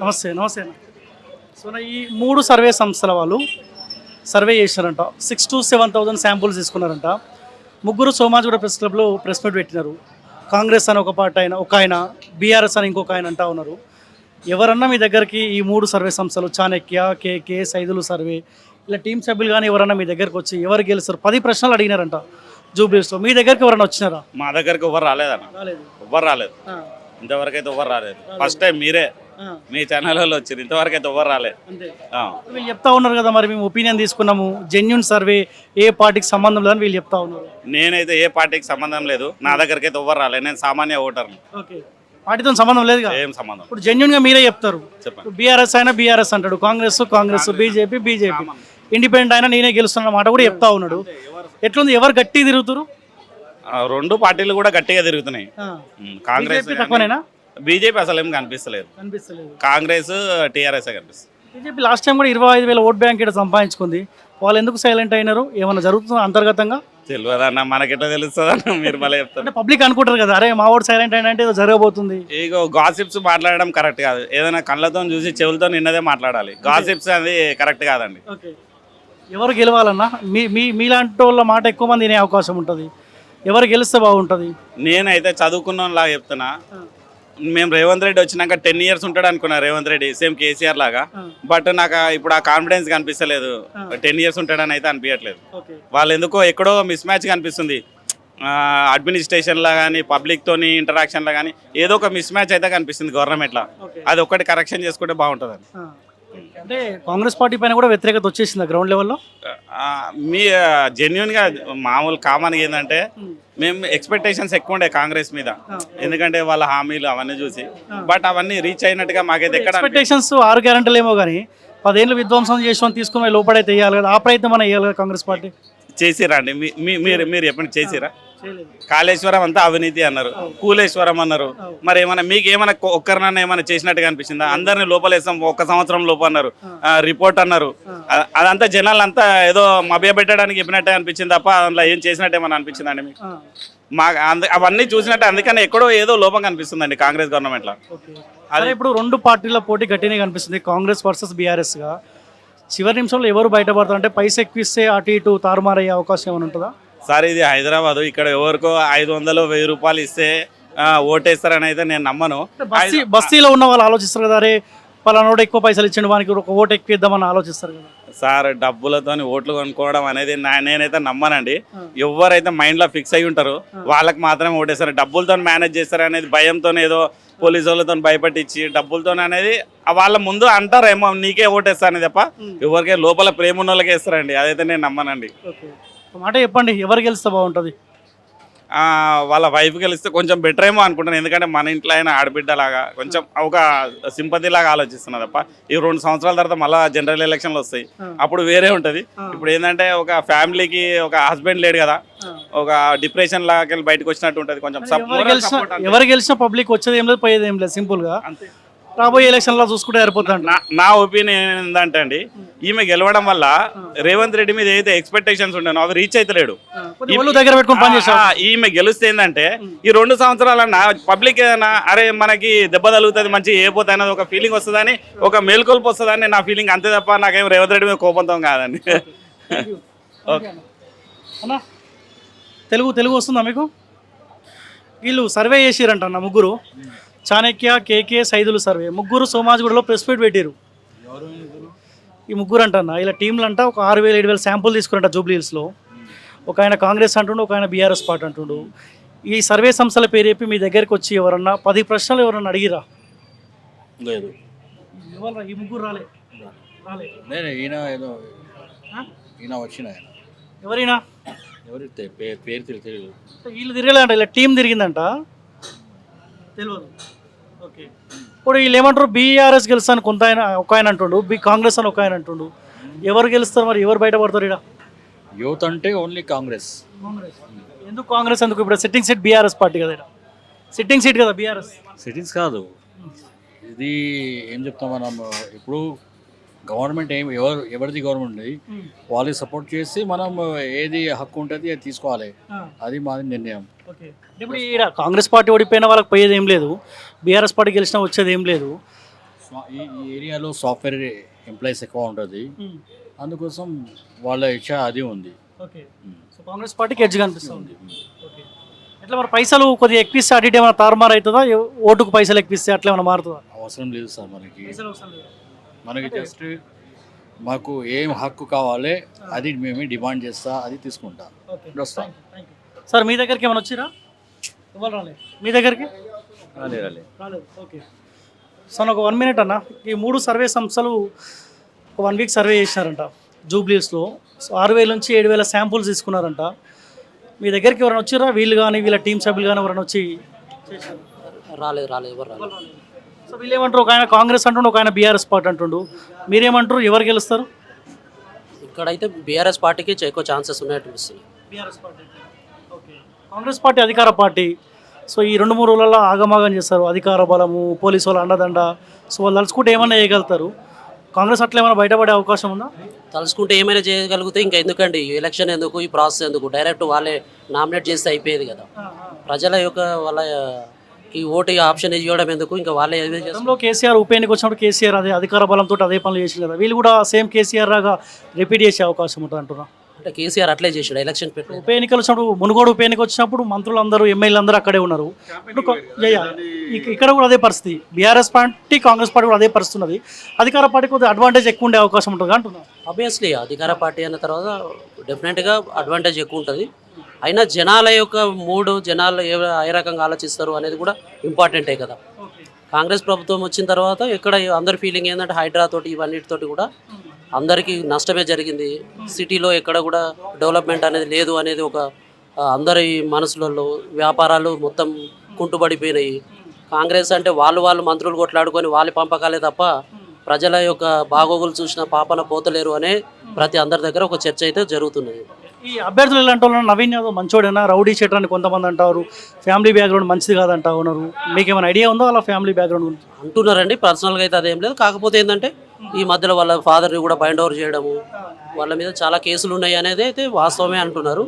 నమస్తే నమస్తే అన్న. సో ఈ మూడు సర్వే సంస్థల వాళ్ళు సర్వే చేశారంట. Six to seven thousand samples తీసుకున్నారంట. ముగ్గురు సోమాజిగూడ ప్రెస్ క్లబ్లో ప్రెస్ మీట్ పెట్టినారు. కాంగ్రెస్ అని ఒక పార్టీ ఆయన ఒక ఆయన బీఆర్ఎస్ అని ఇంకొక ఆయన అంటా ఉన్నారు. ఎవరన్నా మీ దగ్గరికి ఈ మూడు సర్వే సంస్థలు చాణక్య కేకే సైదులు సర్వే ఇలా టీం సభ్యులు కానీ ఎవరన్నా మీ దగ్గరకు వచ్చి ఎవరు గెలుస్తారు? పది ప్రశ్నలు అడిగినారంట జూబ్లీస్లో. మీ దగ్గరికి ఎవరన్నా వచ్చినారా? మా దగ్గరికి ఎవరు రాలేదన్న. రాలేదు. ఎవ్వరు రాలేదు. ఇంతవరకు అయితే ఎవరు రాలేదు. ఫస్ట్ టైం మీరే మీ ఛానల్ వాళ్ళు వచ్చారు ఇంతవరకు అయితే ఎవరు రాలేదు. వీళ్ళు చెప్తా ఉన్నారు కదా మరి మేము ఒపీనియన్ తీసుకున్నాము. జెన్యున్ సర్వే ఏ పార్టీకి సంబంధం లేదని వీళ్ళు చెప్తా ఉన్నారు. నేనైతే ఏ పార్టీకి సంబంధం లేదు. నా దగ్గరికి అయితే ఎవరు రాలేదు. నేను సామాన్య ఓటర్ని. ఓకే. పార్టీతో సంబంధం లేదు ఏం సంబంధం? ఇప్పుడు జెన్యున్గా మీరే చెప్తారు. బీఆర్ఎస్ అయినా బీఆర్ఎస్ అంటాడు. Congress Congress BJP BJP independent అయినా నేనే గెలుస్తున్న మాట కూడా చెప్తా ఉన్నాడు. ఎట్లుంది? ఎవరు గట్టి తిరుగుతారు ఆ, రెండు పార్టీలు కూడా గట్టిగా తిరుగుతున్నాయి. కాంగ్రెస్ తక్కువనేనా? బీజేపీ అసలు ఏం కనిపిస్తలేదు. కనిపిస్తలేదు. కాంగ్రెస్ టీఆర్ఎస్ కనిపిస్తుంది బీజేపీ లాస్ట్ టైం కూడా ఇరవై ఐదు వేల ఓట్ బ్యాంక్ ఇక్కడ సంపాదించుకుంది. వాళ్ళు ఎందుకు సైలెంట్ అయినారు? ఏమైనా జరుగుతుందా అంతర్గతంగా? తెలియదన్న మనకెట్లా తెలుస్తుంది అన్న మీరు మళ్ళీ చెప్తారు. అంటే పబ్లిక్ అనుకుంటారు కదా అరే మా ఓటు సైలెంట్ అయినా అంటే ఏదో జరగబోతుంది. ఇగో గాసిప్స్ మాట్లాడడం కరెక్ట్ కాదు. ఏదైనా కళ్ళతో చూసి చెవులతో నిన్నదే మాట్లాడాలి. గాసిప్స్ అనేది కరెక్ట్ కాదండి. ఓకే. ఎవరు గెలవాలన్నా మీ మీ మీలాంటి వాళ్ళ మాట ఎక్కువ మంది వినే అవకాశం ఉంటుంది. ఎవరు గెలిస్తే బాగుంటుంది. నేనైతే చదువుకున్న లాగా చెప్తున్నా మేము రేవంత్ రెడ్డి వచ్చినాక టెన్ ఇయర్స్ ఉంటాడు అనుకున్నా రేవంత్ రెడ్డి సేమ్ కేసీఆర్ లాగా. బట్ నాకు ఇప్పుడు ఆ కాన్ఫిడెన్స్ కనిపిస్తలేదు. టెన్ ఇయర్స్ ఉంటాడని అయితే అనిపించట్లేదు వాళ్ళు ఎందుకో ఎక్కడో మిస్ మ్యాచ్ కనిపిస్తుంది. అడ్మినిస్ట్రేషన్లో కానీ పబ్లిక్తోని ఇంటరాక్షన్లో కానీ ఏదో ఒక మిస్ మ్యాచ్ అయితే కనిపిస్తుంది గవర్నమెంట్లో అది ఒక్కటి కరెక్షన్ చేసుకుంటే బాగుంటుంది అంటే కాంగ్రెస్ పార్టీ పైన కూడా వ్యతిరేకత వచ్చేసింది గ్రౌండ్ లెవెల్లో మీ జెన్యున్గా మామూలు కామన్ ఏంటంటే మేము ఎక్స్పెక్టేషన్స్ ఎక్కువ ఉండే కాంగ్రెస్ మీద. ఎందుకంటే వాళ్ళ హామీలు అవన్నీ చూసి. బట్ అవన్నీ రీచ్ అయినట్టుగా మాకైతే ఎక్కడ. ఎక్స్పెక్టేషన్స్ ఆరు గ్యారంటీలు ఏమో కానీ పదేళ్ళు విధ్వంసం చేసుకొని తీసుకుని లోపడైతే వేయాలి కదా ఆ ప్రయత్నం మనం వేయాలి కదా కాంగ్రెస్ పార్టీ? చేసిరండి మీ- మీ- మీరు మీరు చెప్పండి చేసిరా కాళేశ్వరం అంతా అవినీతి అన్నారు. కూలేశ్వరం అన్నారు. మరి ఏమైనా మీకు ఏమైనా ఒక్కరినన్నా ఏమైనా చేసినట్టుగా అనిపించిందా? అందరిని లోపలేసాం ఒక్క సంవత్సరం లోపు అన్నారు. రిపోర్ట్ అన్నారు. అదంతా జనాలు అంతా ఏదో మభ్యపెట్టడానికి చెప్పినట్టే అనిపించింది తప్ప అందులో ఏం చేసినట్టు ఏమైనా అనిపించిందండి మీకు? మా అంద అవన్నీ చూసినట్టు అందుకని ఎక్కడో ఏదో లోపం కనిపిస్తుందండి కాంగ్రెస్ గవర్నమెంట్లో. అదే ఇప్పుడు రెండు పార్టీల పోటీ గట్టినే కనిపిస్తుంది. కాంగ్రెస్ వర్సెస్ బీఆర్ఎస్గా చివరి నిమిషంలో ఎవరు బయటపడతారు అంటే పైసా ఎక్కువిస్తే అటు ఇటు తారుమారయ్యే అవకాశం ఏమైనా ఉంటుందా? సార్ ఇది హైదరాబాద్. ఇక్కడ ఎవరికో ఐదు వందలు వెయ్యి రూపాయలు ఇస్తే ఓటేస్తారని అయితే నేను నమ్మను. బస్తీ బస్తీలో ఉన్న వాళ్ళు ఆలోచిస్తారు కదా అరే పలానోడు ఎక్కువ పైసలు ఇచ్చిండు వానికి ఒక ఓటు ఎక్కువ ఇద్దామని ఆలోచిస్తారు కదా. సార్ డబ్బులతోని ఓట్లు కొనుక్కోవడం అనేది నేనైతే నమ్మనండి. ఎవరైతే మైండ్లో ఫిక్స్ అయి ఉంటారో వాళ్ళకి మాత్రమే ఓటేస్తారు. డబ్బులతో మేనేజ్ చేస్తారు అనేది భయంతో ఏదో పోలీసు వాళ్ళతో భయపట్టించి డబ్బులతో అనేది వాళ్ళ ముందు అంటారేమో నీకే ఓటేస్తాను తప్ప ఎవరికే లోపల ప్రేమ ఉన్న వాళ్ళకే ఇస్తారండి. అదైతే నేను నమ్మనండి. మాట చెప్పండి ఎవరు గెలిస్తే బాగుంటుంది? వాళ్ళ వైఫ్ గెలిస్తే కొంచెం బెటర్ ఏమో అనుకుంటున్నాను ఎందుకంటే మన ఇంట్లో అయినా ఆడబిడ్డలాగా కొంచెం ఒక సింపతి లాగా ఆలోచిస్తున్నా తప్ప ఈ రెండు సంవత్సరాల తర్వాత మళ్ళీ జనరల్ ఎలక్షన్లు వస్తాయి. అప్పుడు వేరే ఉంటుంది. ఇప్పుడు ఏంటంటే ఒక ఫ్యామిలీకి ఒక హస్బెండ్ లేడు కదా ఒక డిప్రెషన్ లాగా బయటకు వచ్చినట్టు ఉంటుంది. కొంచెం ఎవరు గెలిచినా పబ్లిక్ వచ్చేది ఏం లేదు పోయేది ఏం లేదు సింపుల్గా. అంతే. రాబోయే ఎలక్షన్లో చూసుకుంటే సరిపోతుంది నా నా ఒపీనియన్ ఏంటంటే అండి ఈమె గెలవడం వల్ల రేవంత్ రెడ్డి మీద ఏదైతే ఎక్స్పెక్టేషన్స్ ఉండేనో అవి రీచ్ అవుతలేడు ఒళ్ళు దగ్గర పెట్టుకొని పని చేసాం ఆ, ఈమె గెలిస్తే ఏంటంటే ఈ రెండు సంవత్సరాలన్నా పబ్లిక్ ఏదైనా అరే మనకి దెబ్బ తగులుతుంది మంచి ఏ పోతే అనేది ఒక ఫీలింగ్ వస్తుందని ఒక మేల్కొల్పు వస్తుందని నా ఫీలింగ్ అంతే తప్ప నాకేం రేవంత్ రెడ్డి మీద కోపంతో కాదండి. ఓకే. అన్నా. తెలుగు తెలుగు వస్తుందా మీకు? వీళ్ళు సర్వే చేసిరంట అన్న ముగ్గురు. Chanakya KK Saidulu survey. ముగ్గురు సోమాజిగూడలో ప్రెస్ మీట్ పెట్టారు ఈ ముగ్గురు అంటన్న ఇలా టీంలు అంట ఒక ఆరు వేల ఏడు వేల శాంపుల్ తీసుకురంట జూబ్లీ హిల్స్లో. ఒక ఆయన కాంగ్రెస్ అంటుండు ఒక ఆయన బీఆర్ఎస్ పార్టీ అంటుండు. ఈ సర్వే సంస్థల పేరు చెప్పి మీ దగ్గరికి వచ్చి ఎవరన్నా పది ప్రశ్నలు ఎవరన్నా అడిగిరా? లేదు. ఎవరు ఈ ముగ్గురు రాలే. రాలే. ఈయన ఏదో? ఈయన వచ్చిన ఆయన. ఎవరైనా? ఎవరికి తె- పేరు పేరు తెలి- తెలియదు వీళ్ళు తిరగలేదంట ఇలా టీం తిరిగిందంట. తెలియదు. ఇప్పుడు వీళ్ళు ఏమంటారు బీఆర్ఎస్ గెలుస్తాను కొంత ఆయన ఒక ఆయన అంటుండు. బి కాంగ్రెస్ అని ఒక ఆయన అంటుండు. ఎవరు గెలుస్తారు మరి? ఎవరు బయటపడతారు ఇక్కడ యూత్ అంటే ఓన్లీ కాంగ్రెస్. కాంగ్రెస్. ఎందుకు కాంగ్రెస్ ఎందుకు? ఇప్పుడు సిట్టింగ్ సీట్ బీఆర్ఎస్ పార్టీ కదా సిట్టింగ్ సీట్ కదా బీఆర్ఎస్. సిటీస్ కాదు. ఇది ఏం చెప్తాం మనం? ఇప్పుడు గవర్నమెంట్ ఏం ఎవరు ఎవరిది గవర్నమెంట్ ఉంది వాళ్ళకి సపోర్ట్ చేసి మనం ఏది హక్కు ఉంటుంది అది తీసుకోవాలి. అది మాది నిర్ణయం. ఓకే. ఇప్పుడు ఈడ కాంగ్రెస్ పార్టీ ఓడిపోయిన వాళ్ళకి పోయేది ఏం లేదు. బీఆర్ఎస్ పార్టీ గెలిచినా వచ్చేది ఏం లేదు. ఈ ఏరియాలో సాఫ్ట్వేర్ ఎంప్లాయీస్ ఎక్కువ ఉంటుంది. అందుకోసం వాళ్ళ ఇచ్చ అది ఉంది. సో కాంగ్రెస్ పార్టీకి ఎడ్జ్ కనిపిస్తుంది ఎట్లా మరి పైసలు కొద్దిగా ఎక్కువిస్తే అటు ఇటు ఏమైనా తారుమారు అవుతుందా? ఓటుకు పైసలు ఎక్కువిస్తే అట్లా ఏమైనా మారుతుందా? అవసరం లేదు సార్ మనకి. పైసలు అవసరం లేదు. మనకి జస్ట్ మాకు ఏం హక్కు కావాలి అది మేమే డిమాండ్ చేస్తా అది తీసుకుంటా. ఓకే. వస్తా సార్ మీ దగ్గరికి ఏమైనా వచ్చిరా? రాలేదు మీ దగ్గరికి? రాలే రాలే. రాలేదు. ఓకే. సార్ ఒక వన్ మినిట్ అన్న. ఈ మూడు సర్వే సంస్థలు ఒక వన్ వీక్ సర్వే చేసినారంట జూబ్లీస్లో. సో ఆరు వేల నుంచి ఏడు వేల శాంపుల్స్ తీసుకున్నారంట. మీ దగ్గరికి ఎవరైనా వచ్చిరా? వీళ్ళు కానీ వీళ్ళ టీం సభ్యులు కానీ ఎవరైనా వచ్చి రాలేదు రాలేదు. ఎవరు రాలేదు? సో వీళ్ళు ఏమంటారు ఒక ఆయన కాంగ్రెస్ అంటుండు ఒక ఆయన బీఆర్ఎస్ పార్టీ అంటుండు. మీరేమంటారు? ఎవరు గెలుస్తారు? ఇక్కడైతే బీఆర్ఎస్ పార్టీకి ఎక్కువ ఛాన్సెస్ అనిపిస్తుంది BRS party. Okay. Congress party అధికార పార్టీ. సో ఈ రెండు మూడు రోజులలో ఆగమాగం చేస్తారు. అధికార బలము పోలీసు వాళ్ళ అండదండ. సో వాళ్ళు తలుచుకుంటే ఏమన్నా చేయగలుగుతారు? కాంగ్రెస్ అట్లా ఏమైనా బయటపడే అవకాశం ఉందా? తలుచుకుంటే ఏమైనా చేయగలిగితే ఇంకా ఎందుకండి? ఎలక్షన్ ఎందుకు? ఈ ప్రాసెస్ ఎందుకు? డైరెక్ట్ వాళ్ళే నామినేట్ చేస్తే అయిపోయేది కదా. ప్రజల యొక్క వాళ్ళ ఈ ఓటు ఆప్షన్ ఇవ్వడం ఎందుకు? ఇంకా వాళ్ళే ఏదో చేస్తారు? గతంలో కేసీఆర్ ఉప ఎన్నిక వచ్చినప్పుడు కేసీఆర్ అదే అధికార బలంతో అదే పనులు చేసింది కదా. వీళ్ళు కూడా సేమ్ కేసీఆర్ లాగా రిపీట్ చేసే అవకాశం ఉంటుంది అంటున్నా. అంటే కేసీఆర్ అట్లే చేసాడు ఎలక్షన్ పెట్టి ఉప ఎన్నికలు వచ్చినప్పుడు మునుగోడు ఉప ఎన్నిక వచ్చినప్పుడు మంత్రులందరూ ఎమ్మెల్యేలు అందరూ అక్కడే ఉన్నారు. ఇప్పుడు కొ- యా, యా. ఇక- ఇక్కడ కూడా అదే పరిస్థితి. బీఆర్ఎస్ పార్టీ కాంగ్రెస్ పార్టీ కూడా అదే పరిస్థితి ఉన్నది. అధికార పార్టీ కొద్దిగా అడ్వాంటేజ్ ఎక్కువ ఉండే అవకాశం ఉంటుంది అంటున్నా. ఆబ్వియస్లీ అధికార పార్టీ అన్న తర్వాత డెఫినెట్గా అడ్వాంటేజ్ ఎక్కువ ఉంటుంది. అయినా జనాల యొక్క మూడు జనాలు ఏ ఏ రకంగా ఆలోచిస్తారు అనేది కూడా ఇంపార్టెంటే కదా. కాంగ్రెస్ ప్రభుత్వం వచ్చిన తర్వాత ఇక్కడ అందరి ఫీలింగ్ ఏంటంటే హైడ్రా తోటి ఇవన్నిటితోటి కూడా అందరికీ నష్టమే జరిగింది. సిటీలో ఎక్కడ కూడా డెవలప్మెంట్ అనేది లేదు అనేది ఒక అందరి మనసులలో వ్యాపారాలు మొత్తం కుంటుపడిపోయినాయి కాంగ్రెస్ అంటే వాళ్ళు వాళ్ళు మంత్రులు కొట్లాడుకొని వాళ్ళ పంపకాలే తప్ప ప్రజల యొక్క బాగోగులు చూసిన పాపన పోతలేరు అనే ప్రతి అందరి దగ్గర ఒక చర్చ అయితే జరుగుతున్నది. ఈ అభ్యర్థులు ఎలాంటి వాళ్ళు నవీన్ యాదవ్ మంచోడేనా? రౌడీ షెటర్ అని కొంతమంది అంటారు. ఫ్యామిలీ బ్యాక్గ్రౌండ్ మంచిది కాదంటా ఉన్నారు. మీకు ఏమైనా ఐడియా ఉందో అలా ఫ్యామిలీ బ్యాక్గ్రౌండ్ గురించి? అంటున్నారండి. పర్సనల్గా అయితే అదేం లేదు. కాకపోతే ఏంటంటే ఈ మధ్యలో వాళ్ళ ఫాదర్ని కూడా బైండ్ ఓవర్ చేయడము వాళ్ళ మీద చాలా కేసులు ఉన్నాయి అనేది అయితే వాస్తవమే అంటున్నారు.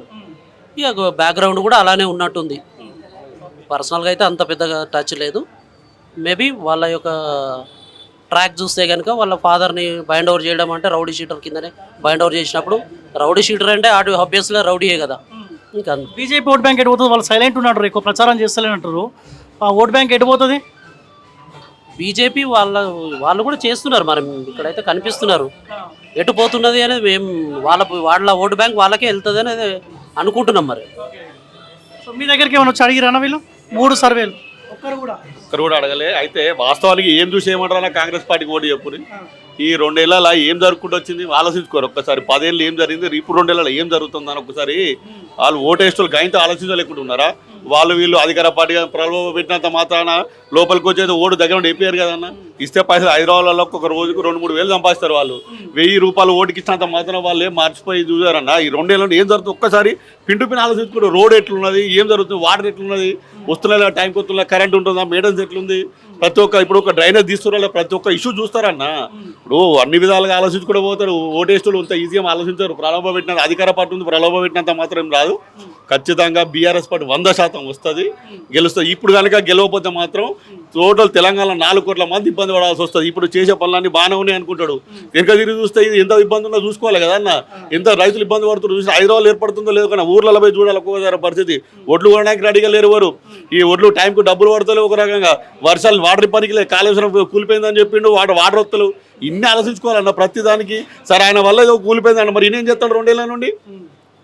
ఇక బ్యాక్గ్రౌండ్ కూడా అలానే ఉన్నట్టుంది. పర్సనల్గా అయితే అంత పెద్దగా టచ్ లేదు. మేబీ వాళ్ళ యొక్క ట్రాక్ చూస్తే కనుక వాళ్ళ ఫాదర్ని బైండ్ ఓవర్ చేయడం అంటే రౌడీ షీటర్ కిందనే బైండ్ ఓవర్ చేసినప్పుడు రౌడీ షీటర్ అంటే ఆడు ఆబ్వియస్గా రౌడీయే కదా. ఇంకా బీజేపీ ఓట్ బ్యాంక్ ఎటు పోతుంది వాళ్ళు సైలెంట్ ఉన్నారు ఎక్కువ ప్రచారం చేస్తలేనంటారు ఆ ఓట్ బ్యాంక్ ఎటు పోతుంది? బీజేపీ వాళ్ళ వాళ్ళు కూడా చేస్తున్నారు మరి ఇక్కడైతే కనిపిస్తున్నారు. ఎటు పోతున్నది అనేది మేము వాళ్ళ వాళ్ళ ఓటు బ్యాంక్ వాళ్ళకే వెళ్తుంది అనేది అనుకుంటున్నాం మరి. సో మీ దగ్గరికి ఏమైనా వచ్చి అడిగిరా వీళ్ళు? మూడు సర్వేలు. ఒక్కరు కూడా. ఒక్కరు కూడా అడగలే. అయితే వాస్తవానికి ఏం చూసి ఏమంటారా కాంగ్రెస్ పార్టీకి ఓటు చెప్పుని ఈ రెండేళ్ళ ఏం జరుగుకుంటూ వచ్చింది? ఆలోచించుకోరు. ఒక్కసారి పదేళ్ళు ఏం జరిగింది? ఇప్పుడు రెండేళ్ళ ఏం జరుగుతుందని ఒకసారి వాళ్ళు ఓటేస్టులు గైంతో ఆలోచించలేకుంటున్నారా వాళ్ళు వీళ్ళు అధికార పార్టీ ప్రలోభ పెట్టినంత మాత్రాన లోపలికి వచ్చేది ఓటు దగ్గర ఉండి అయిపోయారు కదన్న ఇస్తే పైసలు హైదరాబాద్లో ఒక రోజుకు రెండు మూడు వేలు సంపాదిస్తారు వాళ్ళు. వెయ్యి రూపాయలు ఓటుకి ఇచ్చినంత మాత్రం వాళ్ళు ఏం మర్చిపోయి చూసారన్న? ఈ రెండేళ్ళలో ఏం జరుగుతుంది? ఒక్కసారి పిండు పిన్ ఆలోచించుకుంటారు రోడ్ ఎట్లున్నది? ఏం జరుగుతుంది? వాటర్ ఎట్లున్నది? వస్తున్న టైంకి వస్తున్నా కరెంట్ ఉంటుందా? మేడన్స్ ఎట్లుంది? ప్రతి ఒక్క ఇప్పుడు ఒక డ్రైనేజ్ తీసుకురా ప్రతి ఒక్క ఇష్యూ చూస్తారన్న. ఇప్పుడు అన్ని విధాలుగా ఆలోచించుకుంటూ పోతారు. ఓటేస్తులు ఇంత ఈజీగా ఆలోచించారు. ప్రలోభ పెట్టినంత అధికార పార్టీ ఉంది. ప్రలోభ పెట్టినంత మాత్రం రాదు. ఖచ్చితంగా బీఆర్ఎస్ పార్టీ వంద శాతం వస్తుంది. గెలుస్తుంది ఇప్పుడు కనుక గెలవకపోతే మాత్రం టోటల్ తెలంగాణ నాలుగు కోట్ల మంది ఇబ్బంది పడాల్సి వస్తుంది. ఇప్పుడు చేసే పనులన్నీ బాగానే ఉన్నాయి అనుకుంటాడు. వెనక తిరిగి చూస్తే ఇది ఎంత ఇబ్బంది ఉన్నా చూసుకోవాలి కదా అన్న. ఎంత రైతులు ఇబ్బంది పడుతున్నారు చూసి హైదరాబాద్ ఏర్పడుతుందో లేదో కానీ ఊర్లలో పోయి చూడాలి ఒక్కొక్కసారి పరిస్థితి. ఒడ్లు కొనడానికి రెడీగా లేరు వారు ఈ ఒడ్లు టైంకు డబ్బులు పడతలేవు ఒక రకంగా. వర్షాలు వాటర్ పనికి లేదు కాళేశ్వరం కూలిపోయిందని చెప్పిండు వాటర్ వాటర్ వస్తలు ఇన్ని ఆలోచించుకోవాలన్న ప్రతి దానికి. సరే ఆయన వల్ల ఏదో కూలిపోయిందన్న మరి నేనేం చేస్తాడు రెండేళ్ళ నుండి?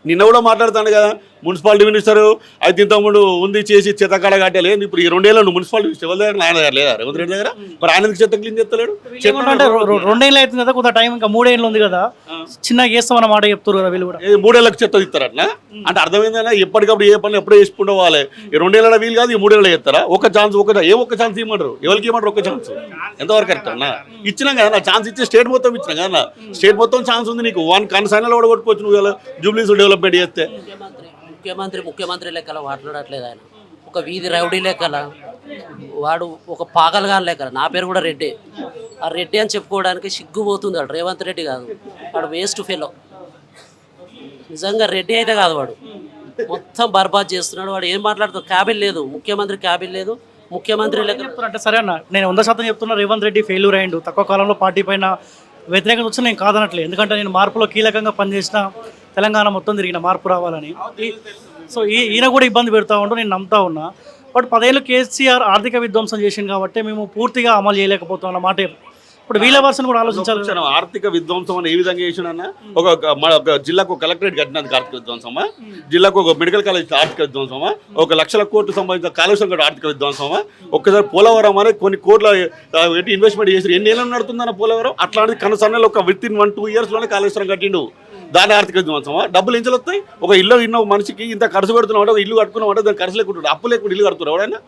నిన్న కూడా మాట్లాడుతాను కదా. మున్సిపాలిటీ మినిస్టర్ అయితే ఇంతకుముందు ఉంది చేసి చెత్తకాడ కట్టలేదు ఇప్పుడు ఈ రెండేళ్ళు నువ్వు మున్సిపాలిటీ మినిస్టర్ ఎవరి దగ్గర? ఆయన దగ్గర లేదా రేవంత్ రెడ్డి దగ్గర? మరి ఆయన ఎందుకు చెత్త క్లీన్ చేస్తలేడు? రెండేళ్ళు అవుతుంది కదా కొంత టైం ఇంకా మూడేళ్ళు ఉంది కదా. చిన్నగా చేస్తామన్న మాట చెప్తారు కదా వీళ్ళు కూడా. మూడేళ్ళకి చెత్త ఇస్తారట అంటే అర్థమైందన్నా ఎప్పటికప్పుడు ఏ పనులు ఎప్పుడో చేసుకుంటూ పోవాలి. ఈ రెండేళ్ళ వీలు కాదు ఈ మూడేళ్ళ చేస్తారా? ఒక ఛాన్స్ ఒక ఏ ఒక్క ఛాన్స్ ఇవ్వమంటారు? ఎవరికి ఇవ్వమంటారు ఒక ఛాన్స్? ఎంతవరకు కరెక్ట్ అన్న? ఇచ్చినాం కదా ఛాన్స్ ఇచ్చి స్టేట్ మొత్తం ఇచ్చినాం కదా స్టేట్ మొత్తం ఛాన్స్ ఉంది నీకు. వన్ కన్సైన్లో కూడా కొట్టుకోవచ్చు నువ్వు జూబ్లీస్ డెవలప్మెంట్ చేస్తే. ముఖ్యమంత్రి ముఖ్యమంత్రి లెక్కల మాట్లాడట్లేదు ఆయన. ఒక వీధి రౌడీ లెక్కల వాడు ఒక పాగలగా లెక్కల. నా పేరు కూడా రెడ్డి. ఆ రెడ్డి అని చెప్పుకోవడానికి సిగ్గుపోతుంది వాడు. రేవంత్ రెడ్డి కాదు. వాడు వేస్ట్ ఫెలో. నిజంగా రెడ్డి అయితే కాదు వాడు. మొత్తం బర్బాద్ చేస్తున్నాడు. వాడు ఏం మాట్లాడుతాడు క్యాబిన్ లేదు. ముఖ్యమంత్రి క్యాబిన్ లేదు. ముఖ్యమంత్రి లెక్క అంటే సరే అన్న నేను వంద శాతం చెప్తున్నా రేవంత్ రెడ్డి ఫెయిల్యూర్ అయ్యిండు తక్కువ కాలంలో పార్టీ పైన వ్యతిరేకత వచ్చి నేను కాదనట్లేదు. ఎందుకంటే నేను మార్పులో కీలకంగా పనిచేసిన తెలంగాణ మొత్తం తిరిగిన మార్పు రావాలని. సో ఈ ఈయన కూడా ఇబ్బంది పెడతా ఉంటూ నేను నమ్ముతా ఉన్నా. బట్ పదేళ్ళు కేసీఆర్ ఆర్థిక విధ్వంసం చేసింది కాబట్టి మేము పూర్తిగా అమలు చేయలేకపోతాం అన్న మాట ఇప్పుడు వీళ్ళ వర్షన్ కూడా ఆలోచించాలి. ఆర్థిక విధ్వంసం అని ఏ విధంగా చేసినా ఒక మన ఒక జిల్లాకు ఒక కలెక్టరేట్ కట్టినందుకు ఆర్థిక విధ్వంసమా? జిల్లాకు ఒక మెడికల్ కాలేజ్ ఆర్థిక విధ్వంసమా? ఒక లక్షల కోట్లు సంబంధించిన కాలుష్యం కూడా ఆర్థిక విధ్వంసమా? ఒక్కసారి పోలవరం అనేది కొన్ని కోట్ల ఇన్వెస్ట్మెంట్ చేసి ఎన్ని ఏళ్ళు నడుతుందన్న పోలవరం? అట్లాంటిది కనసన్నలో ఒక విత్ ఇన్ వన్ టూ ఇయర్స్లోనే కాళేశ్వరం కట్టిండు దాని ఆర్థిక విధ్వంసమా డబ్బులు ఎంచలు వస్తాయి? ఒక ఇల్లు ఇన్న మనిషికి ఇంత ఖర్చు పెడుతున్నావు ఒక ఇల్లు కట్టుకున్నావు అంటే దానికి ఖర్చు లేకుండా అప్పు లేకుండా ఇల్లు కడుతున్నారు ఎవడైనా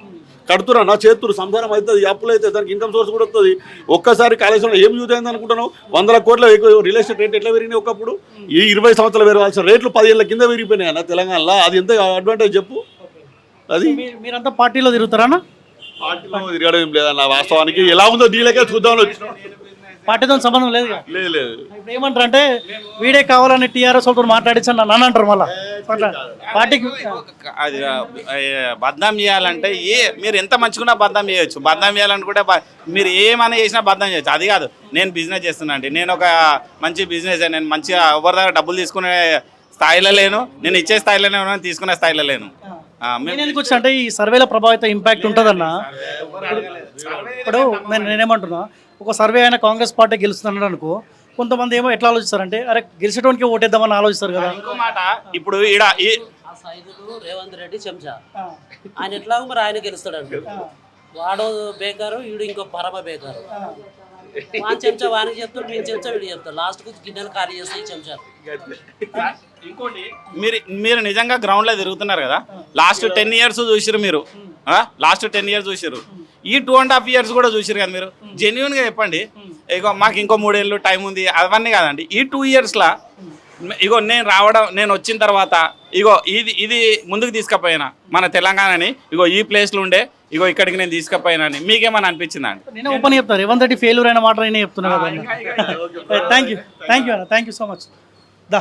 కడుతున్నా నా చేతులు సంసారం అవుతుంది అప్పులు అయితే దానికి ఇన్కమ్ సోర్స్ కూడా వస్తుంది. ఒక్కసారి కాళేశ్వరం ఏం యూజ్ అయింది అనుకుంటున్నావు? వందల కోట్ల రియల్ ఎస్టేట్ రేట్ ఎట్లా పెరిగినాయి ఒకప్పుడు? ఈ ఇరవై సంవత్సరాలు పెరగాల్సిన రేట్లు పదిహేళ్ళ కింద పెరిగిపోయినాయి అన్న తెలంగాణలో. అది ఎంత అడ్వాంటేజ్ చెప్పు. అది? మీరంతా పార్టీలో తిరుగుతారా పార్టీలో తిరగడం ఏం లేదన్న. వాస్తవానికి ఎలా ఉందో నీళ్ళకే చూద్దామని వచ్చిన పార్టీతో సంబంధం లేదు లేదు లేదు. ఇప్పుడు ఏమంటారు అంటే వీడే కావాలని టీఆర్ఎస్ వాళ్ళతో మాట్లాడించండి నన్ను అంటారు మళ్ళా. పార్టీకి అది బద్నాం చేయాలంటే ఏ మీరు ఎంత మంచుకున్నా బద్నాం చేయొచ్చు. బద్నాం చేయాలనుకుంటే మీరు ఏమైనా చేసినా బద్నాం చేయొచ్చు. అది కాదు నేను బిజినెస్ చేస్తున్నా అండి. నేను ఒక మంచి బిజినెస్ నేను మంచిగా ఎవరి దగ్గర డబ్బులు తీసుకునే స్థాయిలో లేను. నేను ఇచ్చే స్థాయిలోనే ఉన్నాను తీసుకునే స్థాయిలో లేను. వచ్చా అంటే ఈ సర్వేల ప్రభావిత ఇంపాక్ట్ ఉంటుందన్న. ఇప్పుడు నేను నేనేమంటున్నా ఒక సర్వే అయినా కాంగ్రెస్ పార్టీ గెలుస్తున్నాడు అనుకో కొంతమంది ఏమో ఎట్లా ఆలోచిస్తారంటే అరే గెలిచేటోనికి ఓటేద్దామని ఆలోచిస్తారు కదా. ఇంకో మాట ఇప్పుడు ఈడ సైదులు రేవంత్ రెడ్డి చెంచా. ఆయన ఎట్లాగో మరి ఆయన గెలుస్తాడు వాడు బేకారు వీడు ఇంకో పరమ బేకారు. వాని చెంచా వానికి చెప్తాడు వీని చెంచా వీడు చెప్తాడు. లాస్ట్కు గిన్నెలు ఖాళీ చేస్తాయి ఈ చెంచా. ఇంకోటి మీరు మీరు నిజంగా గ్రౌండ్లో తిరుగుతున్నారు కదా? లాస్ట్ టెన్ ఇయర్స్ చూసిరు మీరు. లాస్ట్ టెన్ ఇయర్స్ చూసిరు ఈ టూ అండ్ హాఫ్ ఇయర్స్ కూడా చూసిరు కదా మీరు? జెన్యున్గా చెప్పండి. ఇగో మాకు ఇంకో మూడేళ్ళు టైం ఉంది. అవన్నీ కాదండి. ఈ టూ ఇయర్స్ లా ఇగో నేను రావడం నేను వచ్చిన తర్వాత ఇగో ఇది ఇది ముందుకు తీసుకుపోయినా మన తెలంగాణని ఇగో ఈ ప్లేస్లో ఉండే ఇగో ఇక్కడికి నేను తీసుకుపోయినా మీకేమైనా అనిపించిందా నేనే ఓపెన్ చెప్తాను రేవంత్ రెడ్డి ఫెయిల్యూర్ అయిన మాట నేనే చెప్తున్నా కదా. థ్యాంక్ యూ థ్యాంక్ యూ అన్న. Thank you so much the.